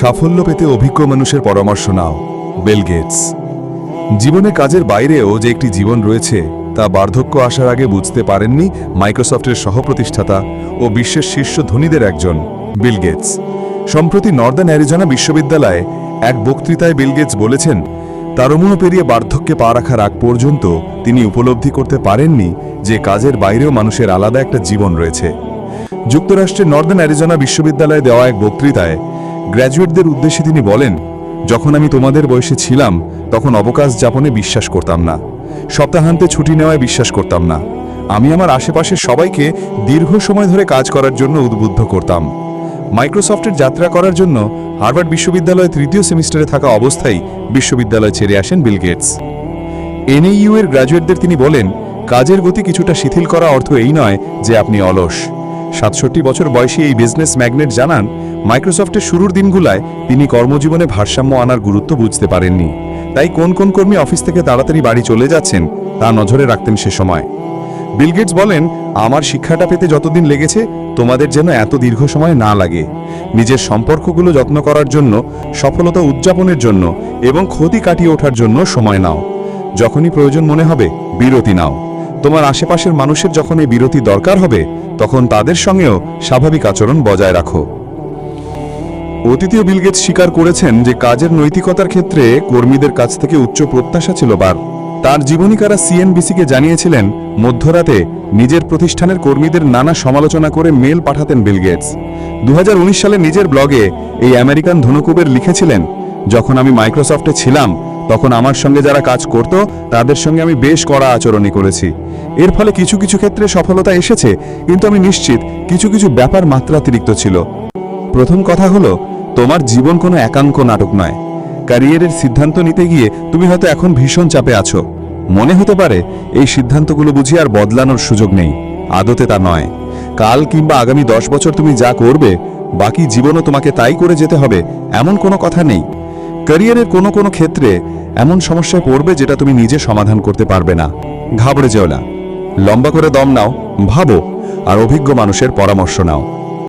সাফল্য পেতে অভিজ্ঞ মানুষের পরামর্শ নাও বেল গেটস জীবনে কাজের বাইরেও যে একটি জীবন রয়েছে, তা বার্ধক্য আসার আগে বুঝতে পারেননি মাইক্রোসফটের সহপ্রতিষ্ঠাতা ও বিশ্বের শীর্ষ ধনীদের একজন বিল গেটস সম্প্রতি নর্দার্ন অ্যারিজোনা বিশ্ববিদ্যালয়ে এক বক্তৃতায় বিল গেটস বলেছেন তারমুহ পেরিয়ে বার্ধক্যে পা রাখার আগ পর্যন্ত তিনি উপলব্ধি করতে পারেননি যে কাজের বাইরেও মানুষের আলাদা একটা জীবন রয়েছে। যুক্তরাষ্ট্রের নর্দার্ন অ্যারিজোনা বিশ্ববিদ্যালয়ে দেওয়া এক বক্তৃতায় গ্র্যাজুয়েটদের উদ্দেশ্যে তিনি বলেন, যখন আমি তোমাদের বয়সে ছিলাম, তখন অবকাশ যাপনে বিশ্বাস করতাম না। সপ্তাহান্তে ছুটি নেওয়ায় বিশ্বাস করতাম না। আমি আমার আশেপাশের সবাইকে দীর্ঘ সময় ধরে কাজ করার জন্য উদ্বুদ্ধ করতাম। মাইক্রোসফটের যাত্রা করার জন্য হার্ভার্ড বিশ্ববিদ্যালয়ে তৃতীয় সেমিস্টারে থাকা অবস্থায় বিশ্ববিদ্যালয় ছেড়ে আসেন বিল গেটস। এনএইউ এর গ্র্যাজুয়েটদের তিনি বলেন, কাজের গতি কিছুটা শিথিল করা অর্থ এই নয় যে আপনি অলস। সাতষট্টি বছর বয়সী এই বিজনেস ম্যাগনেট জানান মাইক্রোসফটের শুরুর দিনগুলায় তিনি কর্মজীবনে ভারসাম্য আনার গুরুত্ব বুঝতে পারেননি। তাই কোন কোন কর্মী অফিস থেকে তাড়াতাড়ি বাড়ি চলে যাচ্ছেন, তা নজরে রাখতেন সে সময়। বিল গেটস বলেন, আমার শিক্ষাটা পেতে যতদিন লেগেছে, তোমাদের যেন এত দীর্ঘ সময় না লাগে। নিজের সম্পর্কগুলো যত্ন করার জন্য, সফলতা উদযাপনের জন্য এবং ক্ষতি কাটিয়ে ওঠার জন্য সময় নাও। যখনই প্রয়োজন মনে হবে, বিরতি নাও। তোমার আশেপাশের মানুষের যখন এই বিরতি দরকার হবে, তখন তাদের সঙ্গেও স্বাভাবিক আচরণ বজায় রাখো। অতীতীয় বিলগেট স্বীকার করেছেন যে কাজের নৈতিকতার ক্ষেত্রে কর্মীদের কাছ থেকে উচ্চ প্রত্যাশা ছিল বার। তার জীবনীকারা সিএনবিসিকে জানিয়েছিলেন, মধ্যরাতে নিজের প্রতিষ্ঠানের কর্মীদের নানা সমালোচনা করে মেল পাঠাতেন বিল গেটস। দু সালে নিজের ব্লগে এই আমেরিকান ধনুকুবের লিখেছিলেন, যখন আমি মাইক্রোসফটে ছিলাম তখন আমার সঙ্গে যারা কাজ করত, তাদের সঙ্গে আমি বেশ কড়া আচরণই করেছি। এর ফলে কিছু কিছু ক্ষেত্রে সফলতা এসেছে, কিন্তু আমি নিশ্চিত কিছু কিছু ব্যাপার মাত্রাতিরিক্ত ছিল। প্রথম কথা হলো, তোমার জীবন কোনো একাঙ্ক নাটক নয়। ক্যারিয়ারের সিদ্ধান্ত নিতে গিয়ে তুমি হয়তো এখন ভীষণ চাপে আছো। মনে হতে পারে, এই সিদ্ধান্তগুলো বুঝি আর বদলানোর সুযোগ নেই। আদতে তা নয়। কাল কিংবা আগামী দশ বছর তুমি যা করবে, বাকি জীবনও তোমাকে তাই করে যেতে হবে, এমন কোনো কথা নেই। ক্যারিয়ারের কোনো কোনো ক্ষেত্রে এমন সমস্যায় পড়বে যেটা তুমি নিজে সমাধান করতে পারবে না। ঘাবড়ে যেও না। লম্বা করে দম নাও, ভাবো, আর অভিজ্ঞ মানুষের পরামর্শ নাও।